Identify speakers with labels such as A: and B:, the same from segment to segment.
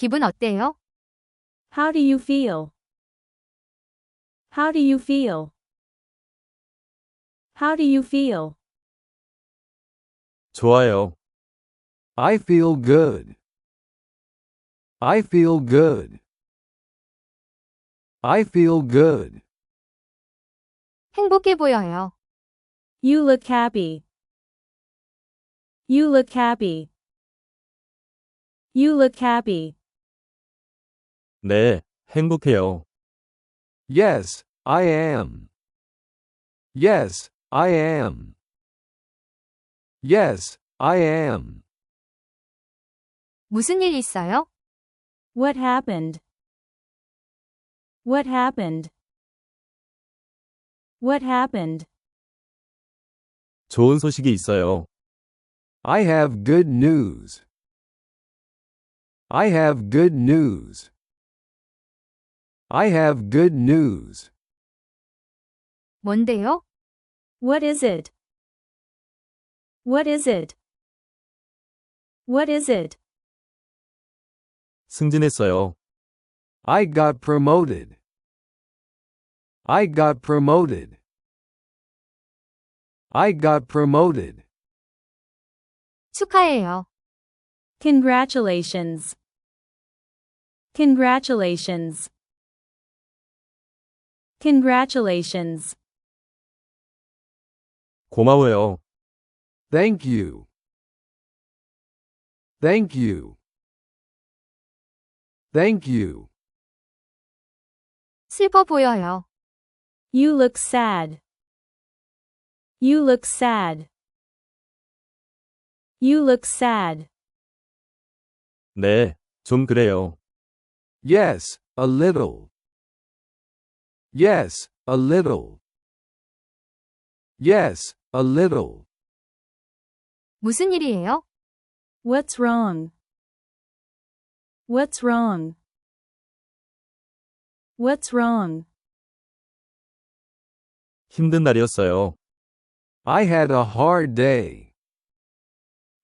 A: 기분 어때요?
B: How do you feel? How do you feel? How do you feel?
C: 좋아요.
D: I feel good. I feel good. I feel good.
A: 행복해 보여요.
B: You look happy. You look happy. You look happy.
C: 네, 행복해요.
D: Yes, I am. Yes, I am. Yes, I am.
A: 무슨 일 있어요?
B: What happened? What happened? What happened?
C: 좋은 소식이 있어요.
D: I have good news. I have good news. I have good news.
A: 뭔데요?
B: What is it? What is it? What is it?
C: 승진했어요.
D: I got promoted. I got promoted. I got promoted.
A: 축하해요.
B: Congratulations. Congratulations. Congratulations.
C: 고마워요.
D: Thank you. Thank you. Thank you.
A: 슬퍼 보여요.
B: You look sad. You look sad. You look sad.
C: 네, 좀 그래요.
D: Yes, a little. Yes, a little. Yes, a little.
A: 무슨 일이에요?
B: What's wrong? What's wrong? What's wrong?
C: 힘든 날이었어요.
D: I had a hard day.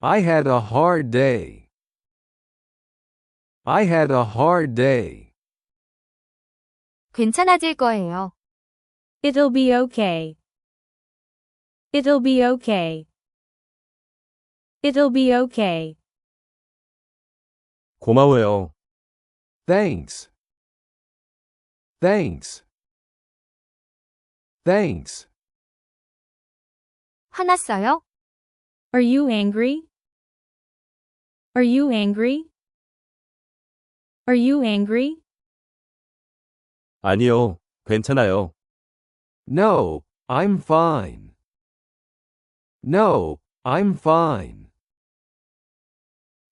D: I had a hard day. I had a hard day.
A: 괜찮아질 거예요.
B: It'll be okay. It'll be okay. It'll be okay.
C: 고마워요.
D: Thanks. Thanks. Thanks.
A: 화났어요?
B: Are you angry? Are you angry? Are you angry?
C: 아니요, 괜찮아요.
D: No, I'm fine. No, I'm fine.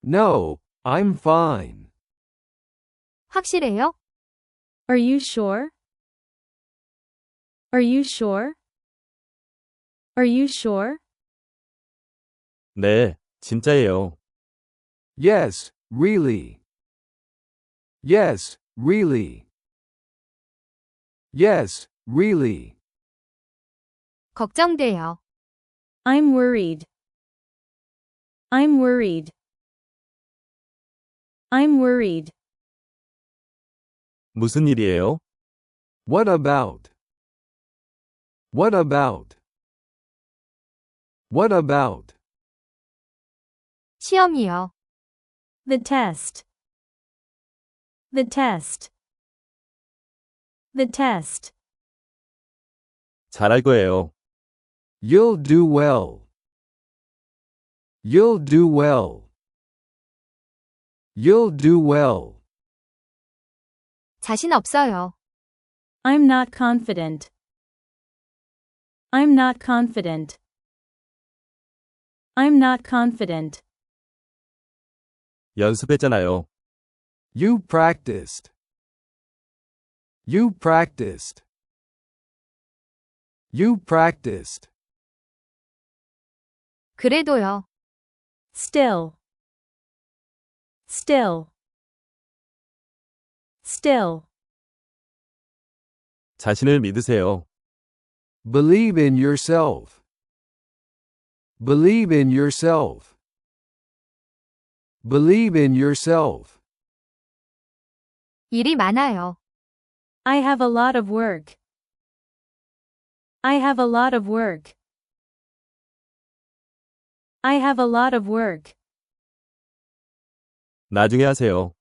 D: No, I'm fine.
A: 확실해요?
B: Are you sure? Are you sure? Are you sure?
C: 네, 진짜예요.
D: Yes, really. Yes, really. Yes, really.
A: 걱정돼요.
B: I'm worried. I'm worried. I'm worried.
C: 무슨 일이에요?
D: What about? What about? What about?
A: 시험이요.
B: The test. The test. The test.
C: 잘할 거예요.
D: You'll do well. You'll do well. You'll do well.
A: 자신 없어요.
B: I'm not confident. I'm not confident. I'm not confident.
C: 연습했잖아요.
D: You practiced. You practiced. You practiced.
A: 그래도요.
B: Still. Still. Still.
C: 자신을 믿으세요.
D: Believe in yourself. Believe in yourself. Believe in yourself.
A: 일이 많아요.
B: I have a lot of work. I have a lot of work. I have a lot of work.
C: 나중에 하세요.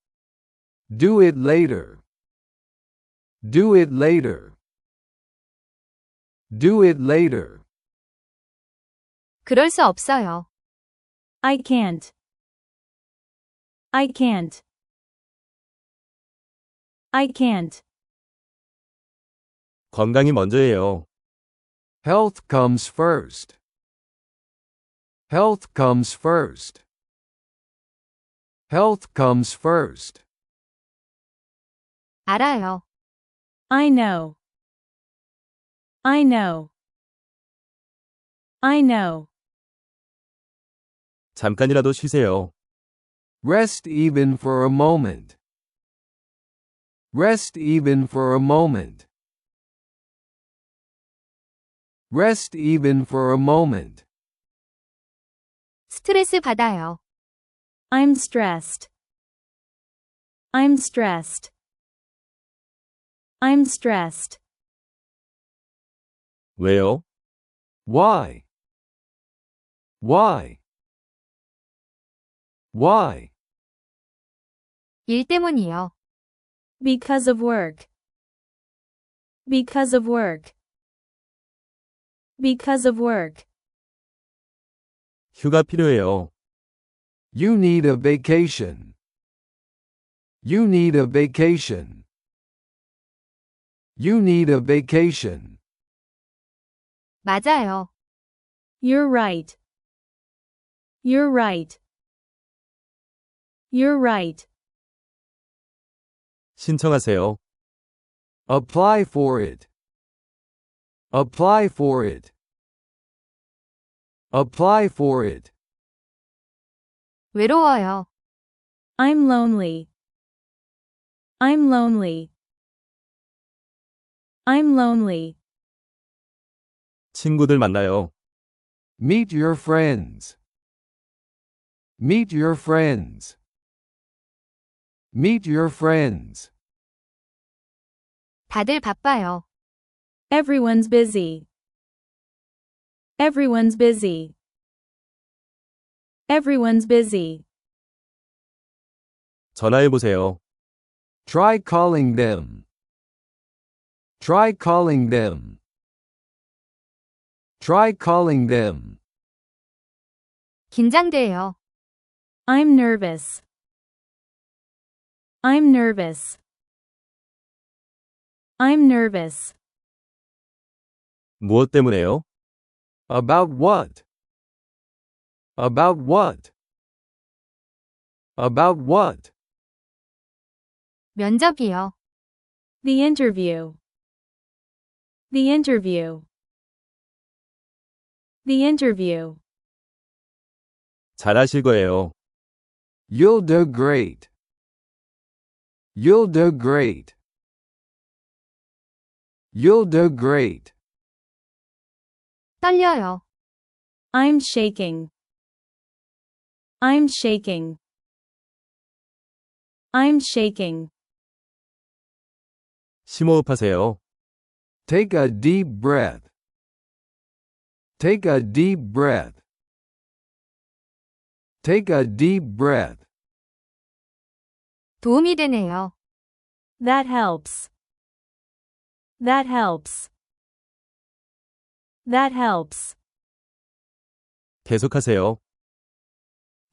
D: Do it later. Do it later. Do it later.
A: 그럴 수 없어요.
B: I can't. I can't. I can't.
C: 건강이 먼저예요.
D: Health comes first. Health comes first. Health comes first.
A: 알아요.
B: I know. I know. I know.
C: 잠깐이라도 쉬세요.
D: Rest even for a moment. Rest even for a moment. Rest even for a moment.
A: 스트레스 받아요.
B: I'm stressed. I'm stressed. I'm stressed.
C: 왜요?
D: Why? Why? Why?
A: 일 때문이요.
B: Because of work. Because of work. Because of work.
C: 휴가 필요해요.
D: You need a vacation. You need a vacation. You need a vacation.
A: 맞아요.
B: You're right. You're right. You're right.
C: 신청하세요.
D: Apply for it. Apply for it. Apply for it.
A: 외로워요.
B: I'm lonely. I'm lonely. I'm lonely.
C: 친구들 만나요.
D: Meet your friends. Meet your friends. Meet your friends.
A: 다들 바빠요.
B: Everyone's busy. Everyone's busy. Everyone's busy.
C: 전화해 보세요.
D: Try calling them. Try calling them. Try calling them.
A: 긴장돼요.
B: I'm nervous. I'm nervous. I'm nervous.
C: 무엇 때문에요?
D: About what? About what? About what?
A: 면접이요.
B: The interview. The interview. The interview.
C: 잘하실 거예요.
D: You'll do great. You'll do great. You'll do great.
A: 떨려요.
B: I'm shaking. I'm shaking. I'm shaking.
C: 심호흡하세요.
D: Take a deep breath. Take a deep breath. Take a deep breath.
A: 도움이 되네요.
B: That helps. That helps. That helps.
C: 계속하세요.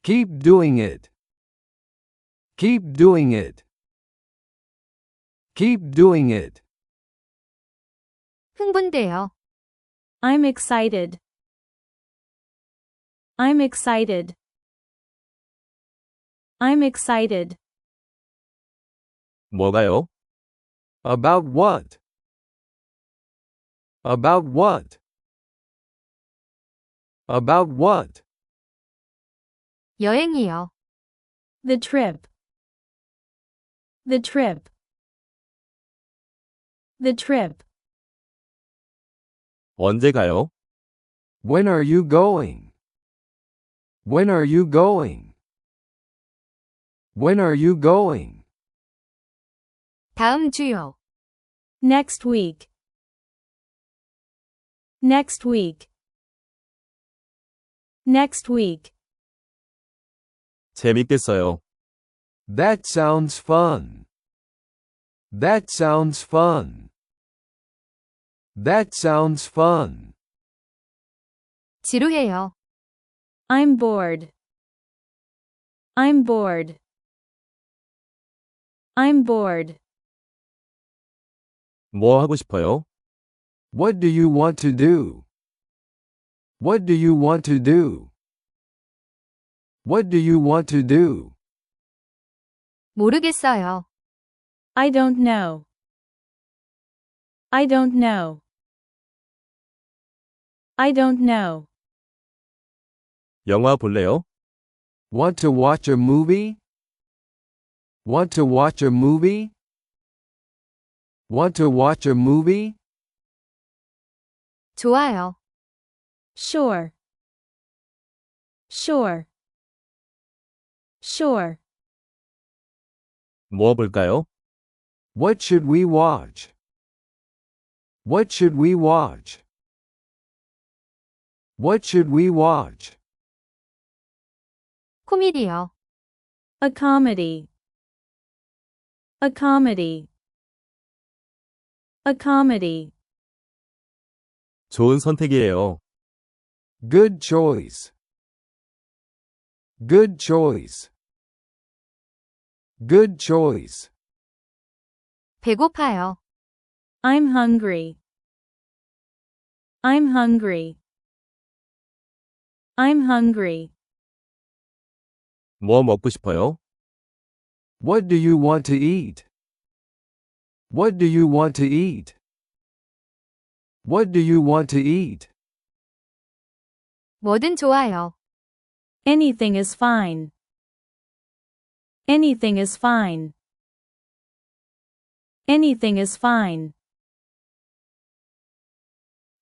D: Keep doing it. Keep doing it. Keep doing it.
A: 흥분돼요.
B: I'm excited. I'm excited. I'm excited.
C: 뭐가요?
D: About what? About what? About what?
A: 여행이요.
B: The trip. The trip. The trip.
C: 언제 가요?
D: When are you going? When are you going? When are you going?
A: 다음 주요.
B: Next week. Next week. Next week.
C: 재밌겠어요.
D: That sounds fun. That sounds fun. That sounds fun.
A: 지루해요.
B: I'm bored. I'm bored. I'm bored.
C: 뭐 하고 싶어요?
D: What do you want to do? What do you want to do? What do you want to do?
A: 모르겠어요.
B: I don't know. I don't know. I don't know.
C: 영화 볼래요?
D: Want to watch a movie? Want to watch a movie? Want to watch a movie?
A: 좋아요.
B: Sure. Sure. Sure.
C: 뭐 볼까요?
D: What should we watch? What should we watch? What should we watch?
A: 코미디요.
B: A comedy. A comedy. A comedy.
C: 좋은 선택이에요.
D: Good choice. Good choice. Good choice.
A: 배고파요.
B: I'm hungry. I'm hungry. I'm hungry.
C: 뭐 먹고 싶어요?
D: What do you want to eat? What do you want to eat? What do you want to eat?
A: 뭐든 좋아요.
B: Anything is fine. Anything is fine. Anything is fine.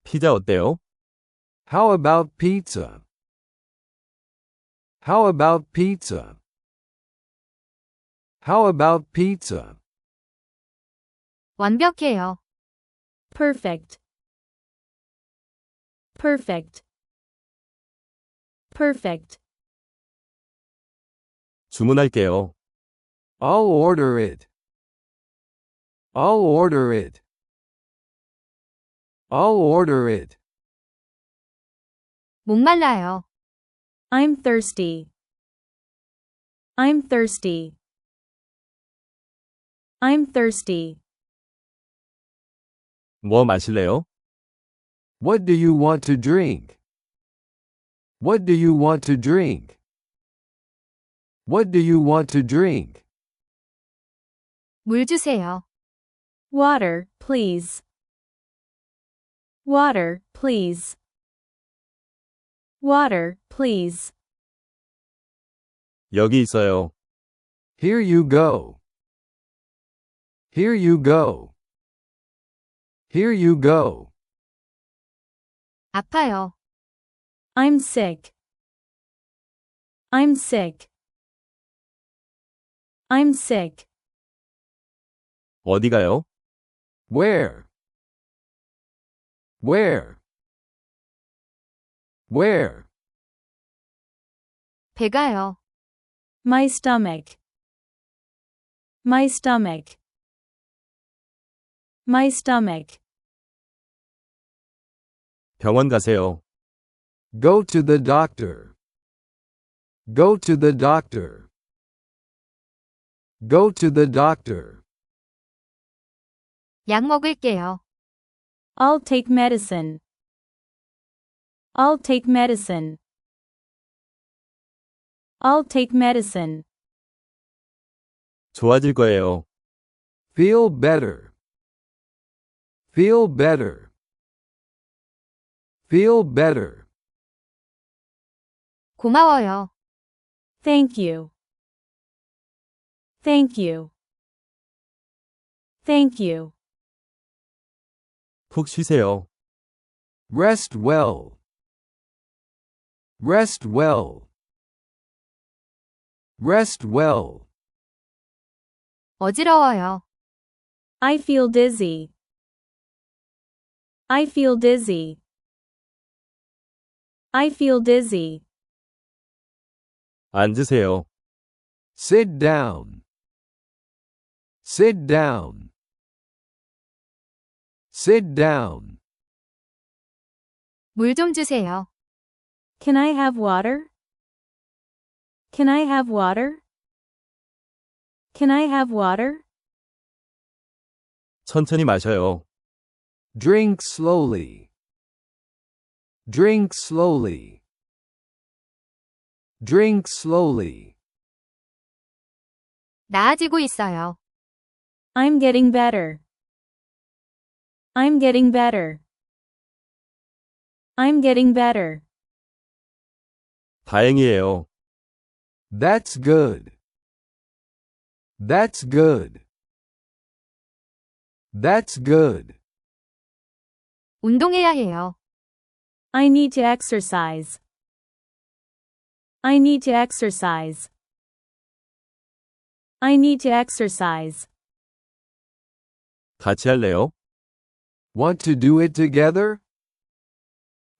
C: 피자 어때요?
D: How about pizza? How about pizza? How about pizza?
A: 완벽해요.
B: Perfect. Perfect. Perfect.
C: 주문할게요.
D: I'll order it. I'll order it. I'll order it.
A: 목말라요.
B: I'm thirsty. I'm thirsty. I'm thirsty.
C: 뭐 마실래요?
D: What do you want to drink? What do you want to drink? What do you want to drink?
A: 물 주세요.
B: Water, please. Water, please. Water, please.
C: 여기 있어요.
D: Here you go. Here you go. Here you go.
A: 아파요.
B: I'm sick. I'm sick. I'm sick.
C: 어디 가요?
D: Where? Where? Where?
A: 배가요.
B: My stomach. My stomach. My stomach.
C: 병원 가세요.
D: Go to the doctor. Go to the doctor. Go to the doctor.
A: 약 먹을게요.
B: I'll take medicine. I'll take medicine. I'll take medicine.
C: 좋아질 거예요.
D: Feel better. Feel better. Feel better.
A: 고마워요.
B: Thank you. Thank you. Thank you.
C: 푹 쉬세요.
D: Rest well. Rest well. Rest well.
A: 어지러워요.
B: I feel dizzy. I feel dizzy. I feel dizzy.
C: 앉으세요.
D: Sit down. Sit down. Sit down.
A: 물 좀 주세요.
B: Can I have water? Can I have water? Can I have water?
C: 천천히 마셔요.
D: Drink slowly. Drink slowly. Drink slowly.
A: 나아지고 있어요.
B: I'm getting better. I'm getting better. I'm getting better.
C: 다행이에요.
D: That's good. That's good. That's good.
A: 운동해야 해요.
B: I need to exercise. I need to exercise. I need to exercise.
C: 같이 할래요?
D: Want to do it together?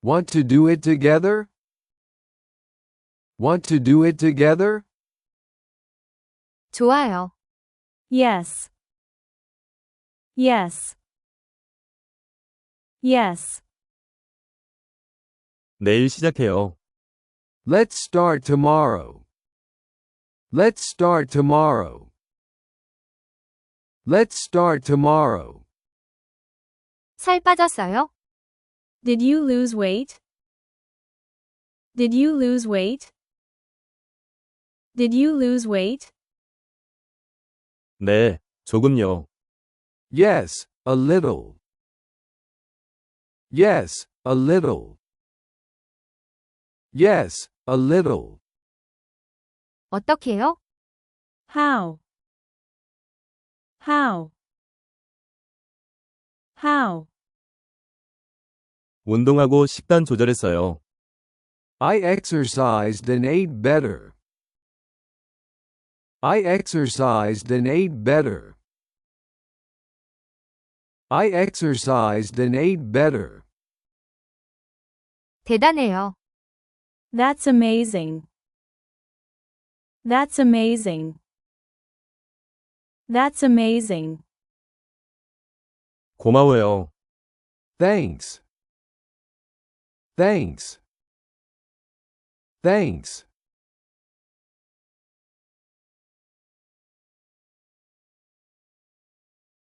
D: Want to do it together? Want to do it together?
A: 좋아요.
B: Yes. Yes. Yes.
C: 내일 시작해요.
D: Let's start tomorrow. Let's start tomorrow. Let's start tomorrow.
A: 살 빠졌어요?
B: Did you lose weight? Did you lose weight? Did you lose weight?
C: 네, 조금요.
D: Yes, a little. Yes, a little. Yes, a little.
A: 어떻게요?
B: How? How? How?
C: 운동하고 식단 조절했어요.
D: I exercised and ate better. I exercised and ate better. I exercised and ate better.
A: 대단해요.
B: That's amazing. That's amazing. That's amazing.
C: 고마워요.
D: Thanks. Thanks. Thanks.